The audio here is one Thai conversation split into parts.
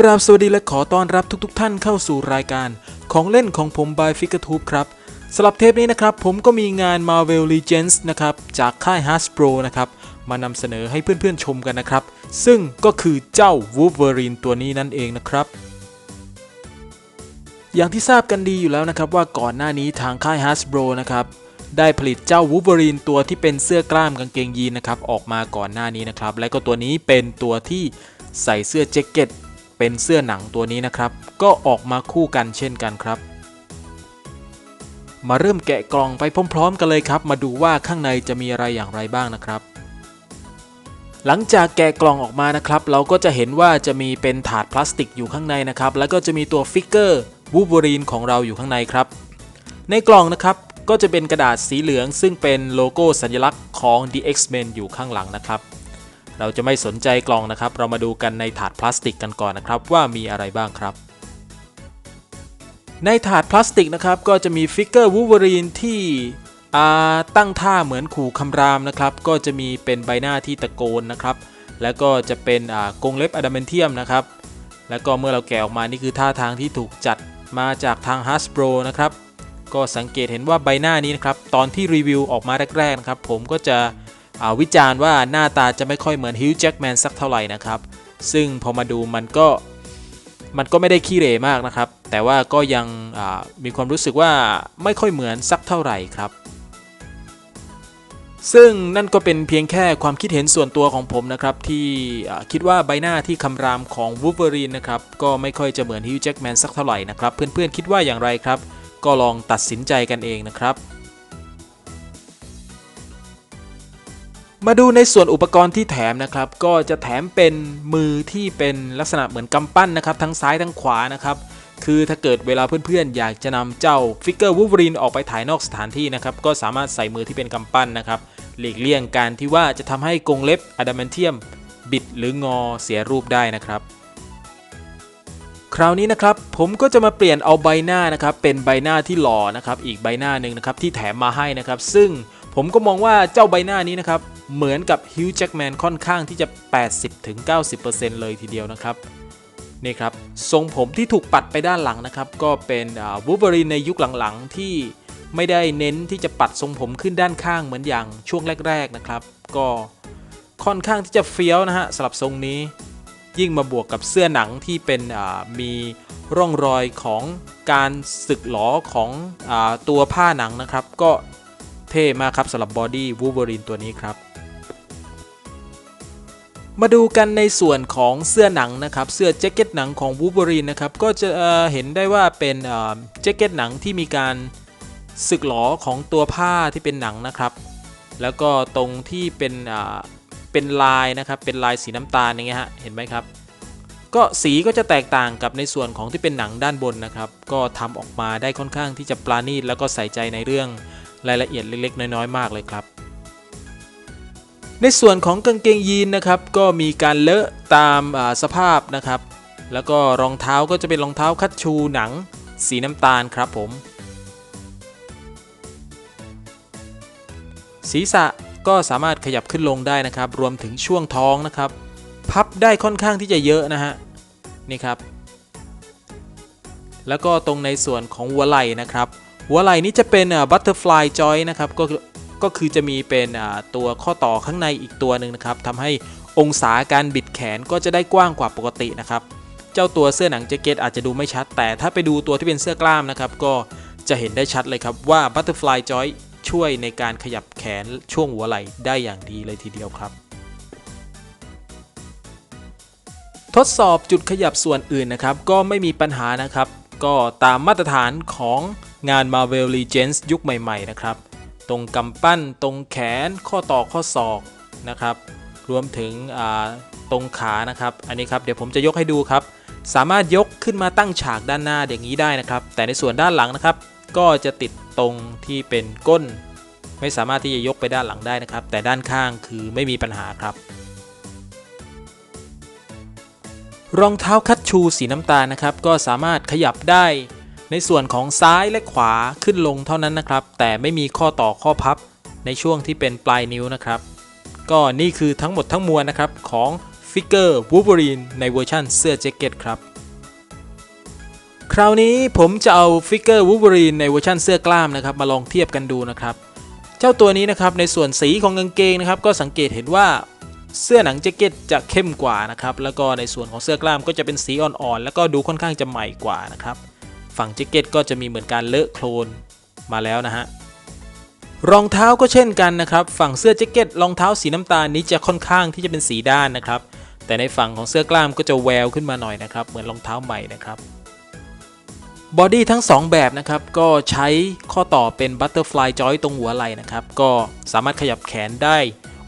กราบสวัสดีและขอต้อนรับทุกๆทท่านเข้าสู่รายการของเล่นของผม by f i g u r e t u b e ครับสำหรับเทปนี้นะครับ ผมก็มีงาน Marvel Legends นะครับ จากค่าย Hasbro นะครับ มานำเสนอให้เพื่อนๆชมกันนะครับ ซึ่งก็คือเจ้า Wolverine ตัวนี้นั่นเองนะครับ อย่างที่ทราบกันดีอยู่แล้วนะครับ ว่าก่อนหน้านี้ทางค่าย Hasbro นะครับได้ผลิตเจ้า Wolverine ตัวที่เป็นเสื้อกล้ามกางเกงยีนนะครับออกมาก่อนหน้านี้นะครับ และก็ตัวนี้เป็นตัวที่ใส่เสื้อแจ็คเก็ต เป็นเสื้อหนังตัวนี้นะครับ ก็ออกมาคู่กันเช่นกันครับ มาเริ่มแกะกล่องไปพร้อมๆ กันเลยครับ มาดูว่าข้างในจะมีอะไรอย่างไรบ้างนะครับหลังจากแกะกล่องออกมานะครับ เราก็จะเห็นว่าจะมีเป็นถาดพลาสติกอยู่ข้างในนะครับ แล้วก็จะมีตัวฟิกเกอร์วูบ e รีนของเราอยู่ข้างในครับ ในกล่องนะครับก็จะเป็นกระดาษสีเหลือง ซึ่งเป็นโลโก้สัญลักษณ์ของ The X-Men อยู่ข้างหลังนะครับ เราจะไม่สนใจกล่องนะครับ เรามาดูกันในถาดพลาสติกกันก่อนนะครับว่ามีอะไรบ้างครับ ในถาดพลาสติกนะครับก็จะมีฟิกเกอร์วูเวอรีนที่ตั้งท่าเหมือนขู่คำรามนะครับ ก็จะมีเป็นใบหน้าที่ตะโกนนะครับ แล้วก็จะเป็นกรงเล็บอะดามนเทียมนะครับ แล้วก็เมื่อเราแกะออกมานี่คือท่าทางที่ถูกจัดมาจากทาง Hasbro นะครับ ก็สังเกตเห็นว่าใบหน้านี้นะครับ ตอนที่รีวิวออกมาแรกๆนะครับ ผมก็จะ วิจารณ์ว่าหน้าตาจะไม่ค่อยเหมือนฮิวจ์แจ็กแมนสักเท่าไหร่นะครับ ซึ่งพอมาดูมันก็มันก็ไม่ได้ขี้เหร่มากนะครับ แต่ว่าก็ยังมีความรู้สึกว่าไม่ค่อยเหมือนสักเท่าไหร่ครับ ซึ่งนั่นก็เป็นเพียงแค่ความคิดเห็นส่วนตัวของผมนะครับ ที่คิดว่าใบหน้าที่คำรามของวูเ e อรีนนะครับก็ไม่ค่อยจะเหมือนฮิวจ์แจ็กแมนสักเท่าไหร่นะครับ เพื่อนๆคิดว่าอย่างไรครับ ก็ลองตัดสินใจกันเองนะครับ มาดูในส่วนอุปกรณ์ที่แถมนะครับ ก็จะแถมเป็นมือที่เป็นลักษณะเหมือนกำปั้นนะครับ ทั้งซ้ายทั้งขวานะครับ คือถ้าเกิดเวลาเพื่อนๆ อยากจะนำเจ้าฟิกเกอร์วู l เ e อรีนออกไปถ่ายนอกสถานที่นะครับ ก็สามารถใส่มือที่เป็นกำปั้นนะครับ หลีกเลี่ยงการที่ว่าจะทำให้กรงเล็บอะดามนเทียม บิดหรืองอเสียรูปได้นะครับคราวนี้นะครับผมก็จะมาเปลี่ยนเอาใบหน้านะครับเป็นใบหน้าที่หล่อนะครับอีกใบหน้าหนึ่งนะครับที่แถมมาให้นะครับ ซึ่งผมก็มองว่าเจ้าใบหน้านี้นะครับ เหมือนกับฮิวจ์แจ็กแมนค่อนข้างที่จะ 80-90%เลยทีเดียวนะครับนี่ครับทรงผมที่ถูกปัดไปด้านหลังนะครับ ก็เป็นวูเวอรีนในยุคหลังๆ ที่ไม่ได้เน้นที่จะปัดทรงผมขึ้นด้านข้างเหมือนอย่างช่วงแรก ๆนะครับ ก็ค่อนข้างที่จะเฟี้ยวนะฮะสำหรับทรงนี้ ยิ่งมาบวกกับเสื้อหนังที่เป็นมีร่องรอยของการสึกหลอของอตัวผ้าหนังนะครับ ก็เท่มากครับสำหรับบอดี้วูเ e อรีนตัวนี้ครับ มาดูกันในส่วนของเสื้อหนังนะครับ เสื้อแจ็คเก็ตหนังของวู l เ e อรีนนะครับ ก็จะเเห็นได้ว่าเป็นแจ็คเก็ตหนังที่มีการสึกหลอของตัวผ้าที่เป็นหนังนะครับ แล้วก็ตรงที่เป็นเป็นลายนะครับ เป็นลายสีน้ำตาลอย่างเงี้ยฮะ เห็นไหมครับ ก็สีก็จะแตกต่างกับในส่วนของที่เป็นหนังด้านบนนะครับ ก็ทำออกมาได้ค่อนข้างที่จะปราณีตแล้วก็ใส่ใจในเรื่องรายละเอียดเล็กๆ น้อยๆ มากเลยครับ ในส่วนของกางเกงยีนนะครับก็มีการเลอะตามาสภาพนะครับ แล้วก็รองเท้าก็จะเป็นรองเท้าคัดชูหนัง สีน้ำตาลครับผม ศีรษะก็สามารถขยับขึ้นลงได้นะครับ รวมถึงช่วงท้องนะครับ พับได้ค่อนข้างที่จะเยอะนะฮะนี่ครับ แล้วก็ตรงในส่วนของหัวไหล่นะครับ หัวไหล่นี้จะเป็นบัตเตอร์ฟลายจอยนะครับก็ ก็คือจะมีเป็นตัวข้อต่อข้างในอีกตัวหนึ่งนะครับทำให้องศาการบิดแขนก็จะได้กว้างกว่าปกตินะครับ เจ้าตัวเสื้อหนังแจ็คเก็ตอาจจะดูไม่ชัด แต่ถ้าไปดูตัวที่เป็นเสื้อกล้ามนะครับ ก็จะเห็นได้ชัดเลยครับว่าบัตเตอร์ฟลายจอยช่วยในการขยับแขนช่วงหัวไหล่ได้อย่างดีเลยทีเดียวครับ ทดสอบจุดขยับส่วนอื่นนะครับ ก็ไม่มีปัญหานะครับ ก็ตามมาตรฐานของงาน Marvel Legends ยุคใหม่ ๆ นะครับ ตรงกำปั้นตรงแขนข้อต่อข้อศอกนะครับ รวมถึงตรงขานะครับ อันนี้ครับเดี๋ยวผมจะยกให้ดูครับ สามารถยกขึ้นมาตั้งฉากด้านหน้าอย่างนี้ได้นะครับ แต่ในส่วนด้านหลังนะครับ ก็จะติดตรงที่เป็นก้น ไม่สามารถที่จะยกไปด้านหลังได้นะครับ แต่ด้านข้างคือไม่มีปัญหาครับ รองเท้าคัดชูสีน้ำตาลนะครับ ก็สามารถขยับได้ ในส่วนของซ้ายและขวาขึ้นลงเท่านั้นนะครับ แต่ไม่มีข้อต่อข้อพับในช่วงที่เป็นปลายนิ้วนะครับ ก็นี่คือทั้งหมดทั้งมวลนะครับของฟิกเกอร์ Wolverine ในเวอร์ชันเสื้อแจ็คเก็ตครับ คราวนี้ผมจะเอาฟิกเกอร์ Wolverine ในเวอร์ชันเสื้อกล้ามนะครับมาลองเทียบกันดูนะครับ เจ้าตัวนี้นะครับในส่วนสีของกางเกงนะครับก็สังเกตเห็นว่าเสื้อหนังแจ็คเก็ตจะเข้มกว่านะครับแล้วก็ในส่วนของเสื้อกล้ามก็จะเป็นสีอ่อนๆแล้วก็ดูค่อนข้างจะใหม่กว่านะครับ ฝั่งแจ็คเก็ตก็จะมีเหมือนการเลอะโคลนมาแล้วนะฮะรองเท้าก็เช่นกันนะครับ ฝั่งเสื้อแจ็คเก็ตรองเท้าสีน้ำตาลนี้จะค่อนข้างที่จะเป็นสีด้านนะครับ แต่ในฝั่งของเสื้อกล้ามก็จะแววขึ้นมาหน่อยนะครับ เหมือนรองเท้าใหม่นะครับบอดี้ทั้ง 2 แบบนะครับ ก็ใช้ข้อต่อเป็นบัตเตอร์ฟลายจอยตรงหัวไหล่นะครับ ก็สามารถขยับแขนได้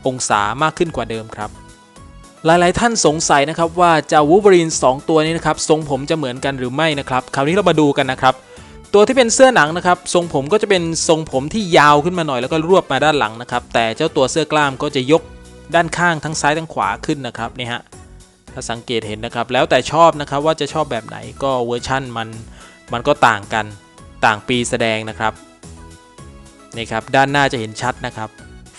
องศามากขึ้นกว่าเดิมครับ หลายๆ ท่านสงสัยนะครับว่าเจ้าวูบรีน2 ตัวนี้นะครับทรงผมจะเหมือนกันหรือไม่นะครับคราวนี้เรามาดูกันนะครับตัวที่เป็นเสื้อหนังนะครับทรงผมก็จะเป็นทรงผมที่ยาวขึ้นมาหน่อยแล้วก็รวบมาด้านหลังนะครับแต่เจ้าตัวเสื้อกล้ามก็จะยกด้านข้างทั้งซ้ายทั้งขวาขึ้นนะครับนี่ฮะถ้าสังเกตเห็นนะครับแล้วแต่ชอบนะครับว่าจะชอบแบบไหนก็เวอร์ชั่นมันมันก็ต่างกันต่างปีแสดงนะครับนี่ครับด้านหน้าจะเห็นชัดนะครับ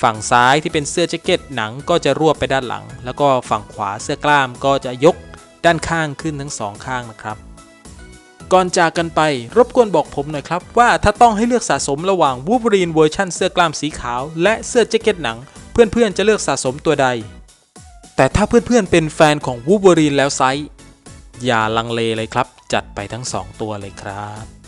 ฝั่งซ้ายที่เป็นเสื้อแจ็คเก็ตหนังก็จะรวบไปด้านหลัง แล้วก็ฝั่งขวาเสื้อกล้ามก็จะยกด้านข้างขึ้นทั้งสองข้างนะครับ ก่อนจากกันไปรบกวนบอกผมหน่อยครับว่าถ้าต้องให้เลือกสะสมระหว่าง Wolverine เวอร์ชันเสื้อกล้ามสีขาว และเสื้อแจ็คเก็ตหนัง เพื่อนๆจะเลือกสะสมตัวใด แต่ถ้าเพื่อนๆเป็นแฟนของ Wolverine แล้วไซส์อย่าลังเลเลยครับ จัดไปทั้ง 2 ตัวเลยครับ